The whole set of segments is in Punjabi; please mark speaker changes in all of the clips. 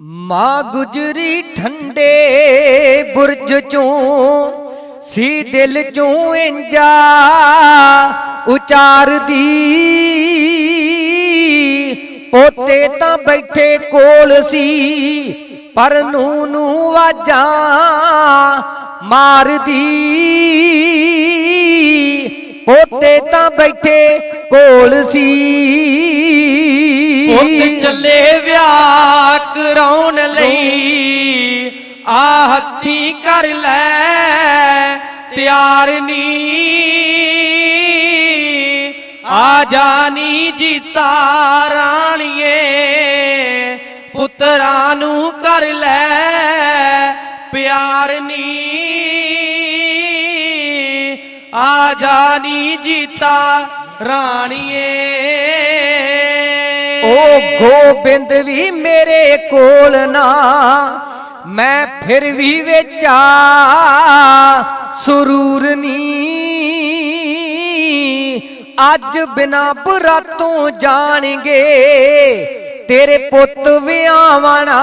Speaker 1: ਮਾਂ ਗੁਜਰੀ ਠੰਡੇ ਬੁਰਜ ਚੋਂ, ਸੀ ਦਿਲ ਚੋਂ ਇੰਜਾ ਉਚਾਰਦੀ। ਪੋਤੇ ਤਾਂ ਬੈਠੇ ਕੋਲ ਸੀ, ਪਰ ਨੂੰ ਨੂੰ ਵਾਜਾਂ ਮਾਰਦੀ। ਪੋਤੇ ਤਾਂ ਬੈਠੇ ਕੋਲ ਸੀ।
Speaker 2: ਪੁੱਤ ਚੱਲੇ ਹੱਥੀ ਕਰ ਲੈ ਤਿਆਰ ਨੀ। ਆ ਜਾਣੀ ਜੀਤਾ ਰਾਣੀਏ, ਪੁੱਤਰਾਂ ਨੂੰ ਕਰ ਲੈ, ਪਿਆਰ ਨੀ। ਆ ਜਾਣੀ ਜੀਤਾ ਰਾਣੀਏ।
Speaker 1: ਓ ਗੋਬਿੰਦ ਵੀ ਮੇਰੇ ਕੋਲ ਨਾ। ਮੈਂ ਫਿਰ ਵੀ ਵੇਚਾ, ਸਰੂਰ ਨੀ ਅੱਜ ਬਿਨਾ ਬਰਾਤੋਂ ਜਾਣਗੇ, ਤੇਰੇ ਪੁੱਤ ਵਿਆਵਣਾ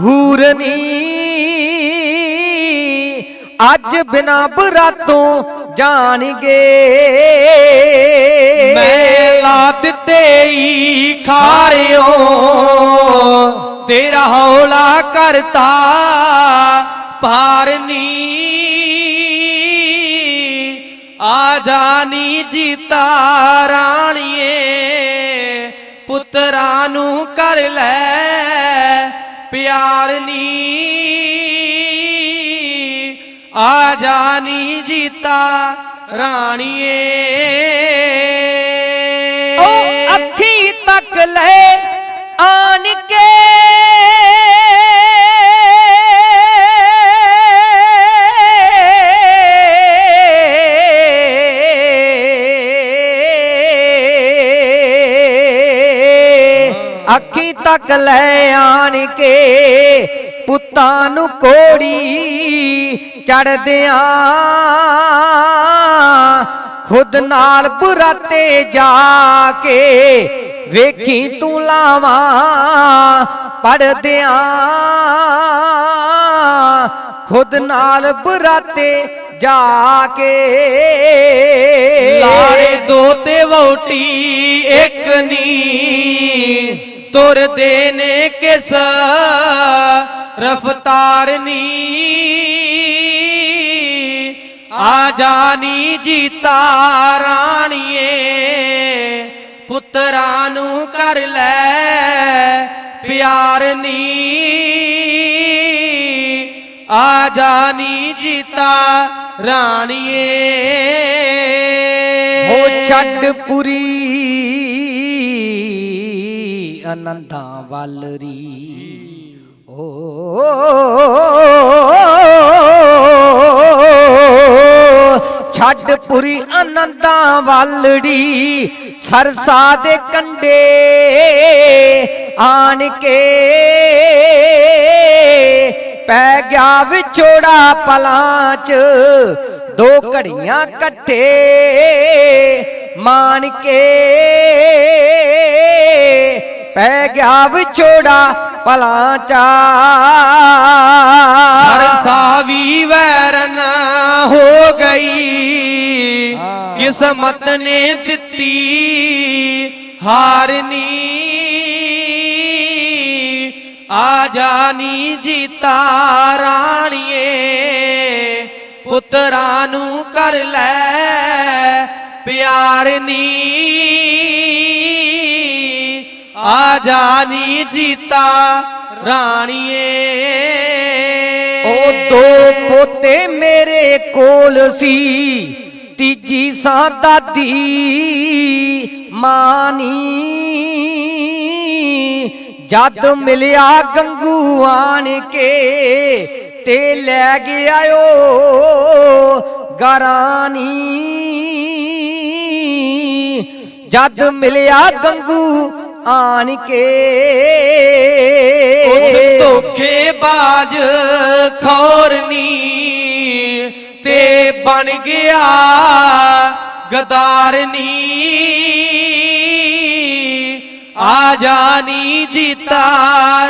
Speaker 1: ਹੂਰਨੀ ਅੱਜ ਬਿਨਾ ਬਰਾਤੋਂ ਜਾਣਗੇ।
Speaker 2: ਮੈਂ ਲਾ ਦਿੱਤੇ ਈ ਖਾਰਿਓ ਕਰਤਾ ਪਾਰਨੀ ਆ ਜਾਨੀ ਜੀਤਾ ਰਾਣੀਏ, ਪੁੱਤਰਾਂ ਨੂੰ ਕਰ ਲੈ ਪਿਆਰਨੀ ਆ ਜਾਨੀ ਜੀਤਾ ਰਾਣੀਏ।
Speaker 1: ਉਹ ਅੱਖੀ ਤੱਕ ਲੈ ਆ ਅੱਖੀ ਤੱਕ ਲੈ ਆਣ ਕੇ ਪੁੱਤਾਂ ਨੂੰ ਕੋੜੀ ਚੜਦਿਆਂ ਖੁਦ ਨਾਲ ਬੁਰਾਤੇ ਜਾ ਕੇ ਵੇਖੀ ਤੂੰ ਲਾਵਾਂ ਪੜਦਿਆਂ ਖੁਦ ਨਾਲ ਬੁਰਾਤੇ ਜਾ ਕੇ
Speaker 2: ਲਾੜੇ ਦੋ ਤੇ ਵੋਟੀ ਇੱਕ ਨੀ। ਤੁਰਦੇ ਨੇ ਕਿਸ ਰਫਤਾਰ ਨੀ। ਆ ਜਾਣੀ ਜੀਤਾ ਰਾਣੀਏ, ਪੁੱਤਰਾਂ ਨੂੰ ਕਰ ਲੈ ਪਿਆਰ ਨੀ। ਆ ਜਾਣੀ ਜੀਤਾ ਰਾਣੀਏ।
Speaker 1: ਹੋ ਛੱਡ ਪੁਰੀ ਅਨੰਦਾਂ ਵਾਲਰੀ। ਓ, ਛੱਡ ਪੁਰੀ ਅਨੰਦਾਂ ਵਾਲੜੀ, ਸਰਸਾ ਦੇ ਕੰਡੇ ਆਣ ਕੇ। ਪੈ ਗਿਆ ਵਿਛੋੜਾ ਪਲਾਂ ਚ ਦੋ ਘੜੀਆਂ ਇਕੱਠੇ ਮਾਣ ਕੇ। ਪੈ ਗਿਆ ਵਿਛੋੜਾ ਪਲਾਂ ਚ
Speaker 2: ਸਰਸਾ ਵੀ ਵੈਰਨ ਹੋ ਗਈ। ਕਿਸਮਤ ਨੇ ਦਿੱਤੀ ਹਾਰਨੀ ਆ ਜਾਨੀ ਜੀਤਾ ਰਾਣੀਏ ਪੁੱਤਰਾਂ ਨੂੰ ਕਰ ਲੈ ਪਿਆਰ ਨੀ। ਆ ਜਾਨੀ ਜੀਤਾ ਰਾਣੀਏ।
Speaker 1: ਉਹ ਦੋ ਪੋਤੇ ਮੇਰੇ ਕੋਲ ਸੀ, ਤੀਜੀ ਸਾਂ ਦਾਦੀ ਮਾਨੀ। ਜਦ ਮਿਲਿਆ ਗੰਗੂ ਆਣ ਕੇ ਤੇ ਲੈ ਗਿਆ ਓ ਗਰਾਨੀ। ਜਦ ਮਿਲਿਆ ਗੰਗੂ ਆਣ ਕੇ।
Speaker 2: ਉਸ ਧੋਖੇ ਬਾਜ ਖੌਰਨੀ ਤੇ ਬਣ ਗਿਆ ਗਦਾਰਨੀ। ਆ ਜਾਣੀ ਜੀਤਾ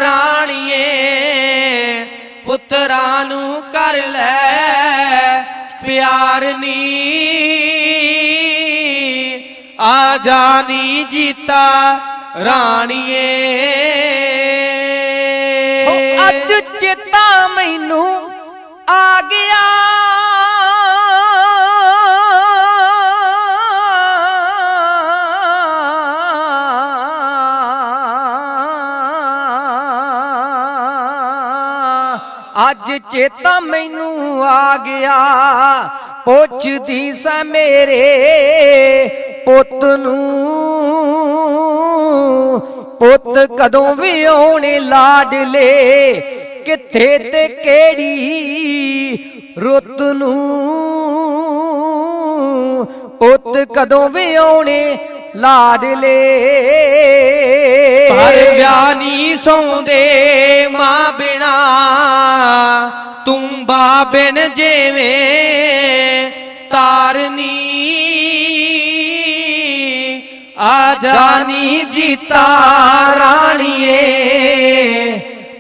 Speaker 2: ਰਾਣੀਏ, ਪੁੱਤਰਾਂ ਨੂੰ ਕਰ ਲੈ ਪਿਆਰਨੀ। ਆ ਜਾਣੀ ਜੀਤਾ ਰਾਣੀਏ।
Speaker 1: ਹੋ, ਅੱਜ ਚੇਤਾ ਮੈਨੂੰ ਆ ਗਿਆ। ਅੱਜ ਚੇਤਾ ਮੈਨੂੰ ਆ ਗਿਆ। ਪੁੱਛਦੀ ਸਾਂ ਮੇਰੇ ਪੁੱਤ ਨੂੰ। ਪੁੱਤ ਕਦੋਂ ਵੀ ਆਉਣੇ ਲਾਡਲੇ ਕਿੱਥੇ ਤੇ ਕਿਹੜੀ ਰੁੱਤ ਨੂੰ? ਪੁੱਤ ਕਦੋਂ ਵੀ ਆਉਣੇ ਲਾਡਲੇ
Speaker 2: ਪਰ ਵਿਆਹ ਨਹੀਂ ਸੌਂਦੇ ਮਾਂ ਬਿਨਾ। ਤੂੰ ਬਿਨ ਜਿਵੇਂ ਜਾਨੀ ਜੀਤਾ ਰਾਣੀਏ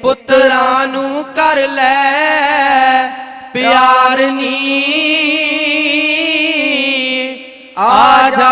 Speaker 2: ਪੁੱਤਰਾਂ ਨੂੰ ਕਰ ਲੈ ਪਿਆਰ ਨੀ। ਆ ਜਾ